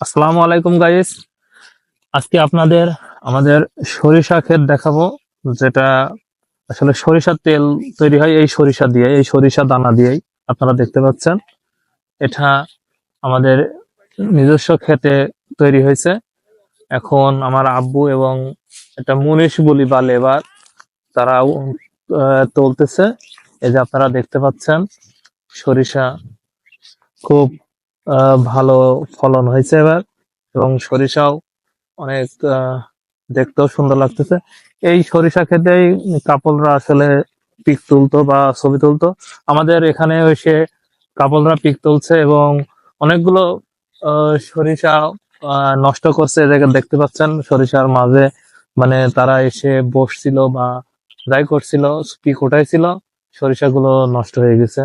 আসসালামু আলাইকুম গাইস আজকে আপনাদের, আমাদের সরিষা ক্ষেত দেখাবো, যেটা আসলে সরিষার তেল তৈরি হয় এই সরিষা দিয়ে এই সরিষা দানা দিয়েই। আপনারা দেখতে পাচ্ছেন, এটা আমাদের নিজস্ব ক্ষেতে তৈরি হয়েছে। এখন আমার আব্বু এবং এটা মুনিশ বলি বা লেবার তারা তুলতেছে। এই যে আপনারা দেখতে পাচ্ছেন, সরিষা খুব ভালো ফলন হয়েছে এবার, এবং সরিষাও অনেক দেখতেও সুন্দর লাগতেছে। এই সরিষা খেতেই কাপলরা আসলে পিক তুলতো বা ছবি তুলতো। আমাদের এখানে এসে কাপলরা পিক তুলছে এবং অনেকগুলো সরিষা নষ্ট করছে জায়গায় দেখতে পাচ্ছেন, সরিষার মাঝে মানে তারা এসে বসছিল বা যাই করছিল, পিক উঠাইছিল, সরিষাগুলো নষ্ট হয়ে গেছে।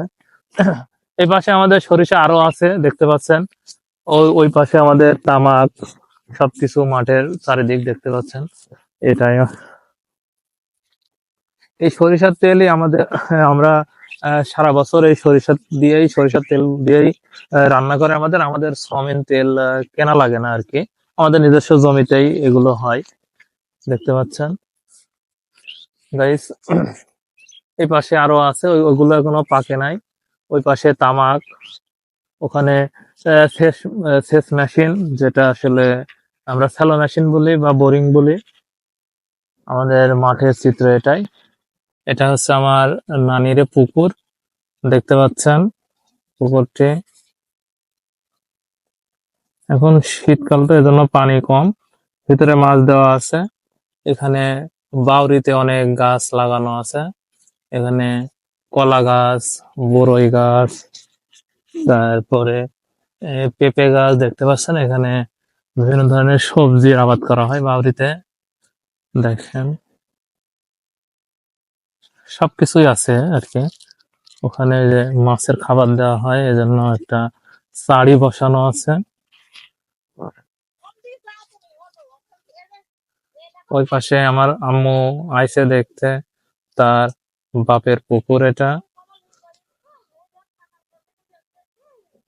এই পাশে আমাদের সরিষা আরও আছে, দেখতে পাচ্ছেন। ওই ওই পাশে আমাদের তামাক, সবকিছু মাঠের চারিদিক দেখতে পাচ্ছেন। এটাই। এই সরিষার তেলই আমাদের, আমরা সারা বছর এই সরিষা দিয়েই, সরিষার তেল দিয়েই রান্না করে আমাদের আমাদের সয়াবিন তেল কেনা লাগে না আর কি। আমাদের নিজস্ব জমিতেই এগুলো হয়, দেখতে পাচ্ছেন। এই পাশে আরও আছে, ওই- ওগুলো এখনও পাকে নাই। ওই পাশে তামাক, ওখানে সেচ মেশিন যেটা আসলে আমরা স্যালো মেশিন বলি বা বোরিং বলি। আমাদের মাঠের চিত্র এটাই। এটা হচ্ছে আমার নানির পুকুর। দেখতে পাচ্ছেন পুকুরটি। এখন শীতকাল তো এজন্য পানি কম। ভিতরে মাছ দেওয়া আছে। এখানে বাউরিতে অনেক গাছ লাগানো আছে। এখানে কলা গাছ বড়ই গাছ, তারপরে পেঁপে গাছ দেখতে পাচ্ছেন? এখানে বিভিন্ন ধরনের সবজির আবাদ করা হয় বাউরিতে দেখেন। সবকিছুই আছে আর কি ওখানে যে মাছের খাবার দেওয়া হয়, এজন্য একটা চাড়ি বসানো আছে। ওই পাশে আমার আম্মু আইসে দেখতে, তার বাপের পুকুর এটা।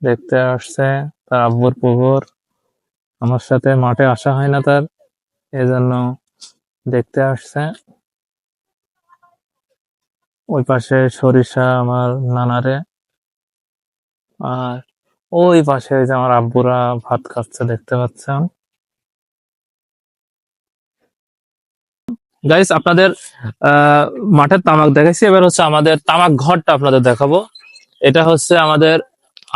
দেখতে আসছে তার আব্বুর পুকুর। আমার সাথে মাঠে আসা হয় না তার, এজন্য দেখতে আসছে। ওই পাশে সরিষা আমার নানারে। আর ওই পাশে যে আমার আব্বুরা ভাত খাচ্ছে দেখতে পাচ্ছেন। গাইস আপনাদের মাঠের তামাক দেখাইছি। এবার হচ্ছে আমাদের তামাক ঘরটা আপনাদের দেখাবো। এটা হচ্ছে আমাদের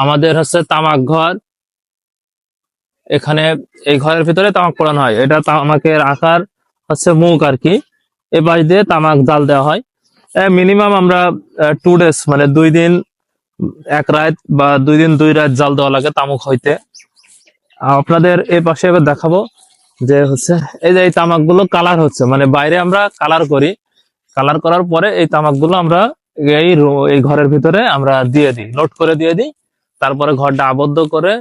আমাদের হচ্ছে তামাক ঘর। এখানে এই ঘরের ভিতরে তামাক পোড়ানো হয়। এটা তামাকের আকার হচ্ছে মুখ আর কি। এ পাশ দিয়ে তামাক জাল দেওয়া হয়। মিনিমাম আমরা টু ডেজ মানে দুই দিন, এক রাত বা দুই দিন, দুই রাত জাল দেওয়া লাগে তামাক হইতে। আপনাদের এ পাশে এবার দেখাবো। যে হচ্ছে, এই যে এই তামাকগুলো কালার হচ্ছে মানে বাইরে আমরা কালার করি। কালার করার পরে এই তামাকগুলো আমরা এই এই ঘরের ভিতরে আমরা দিয়ে দিই লোড করে দিয়ে দিই। তারপরে ঘরটা আবদ্ধ করে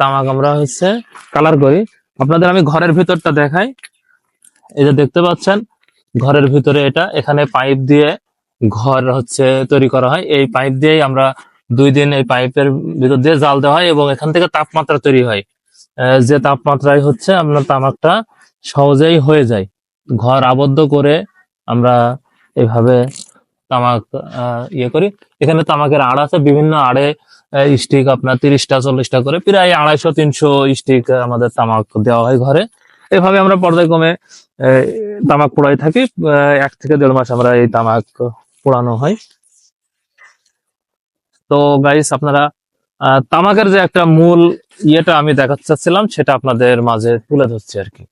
তামাক আমরা হচ্ছে কালার করি। আপনাদের আমি ঘরের ভিতরটা দেখাই। এই যে দেখতে পাচ্ছেন, ঘরের ভিতরে এটা, এখানে পাইপ দিয়ে ঘর হচ্ছে তৈরি করা হয়। এই পাইপ দিয়েই আমরা দুই দিন এই পাইপের ভিতর দিয়ে জাল দেওয়া হয় এবং এখান থেকে তাপমাত্রা তৈরি হয়। যে তাপমাত্রায় হচ্ছে আপনার তামাকটা সহজেই হয়ে যায়। ঘর আবদ্ধ করে আমরা এভাবে তামাক ইয়ে করি। এখানে তামাকের আড় আছে, বিভিন্ন আড়ে স্টিক আপনার তিরিশটা, চল্লিশটা করে, প্রায় আড়াইশো, তিনশো স্টিক আমাদের তামাক দেওয়া হয় ঘরে। এভাবে আমরা পর্যায়ক্রমে তামাক পোড়াই থাকি। এক থেকে দেড় মাস আমরা এই তামাক পোড়ানো হয়। তো গাইস আপনারা তামাকের যে একটা মূল ইয়েটা আমি দেখাতে চাচ্ছিলাম, সেটা আপনাদের মাঝে তুলে ধরছি আর কি।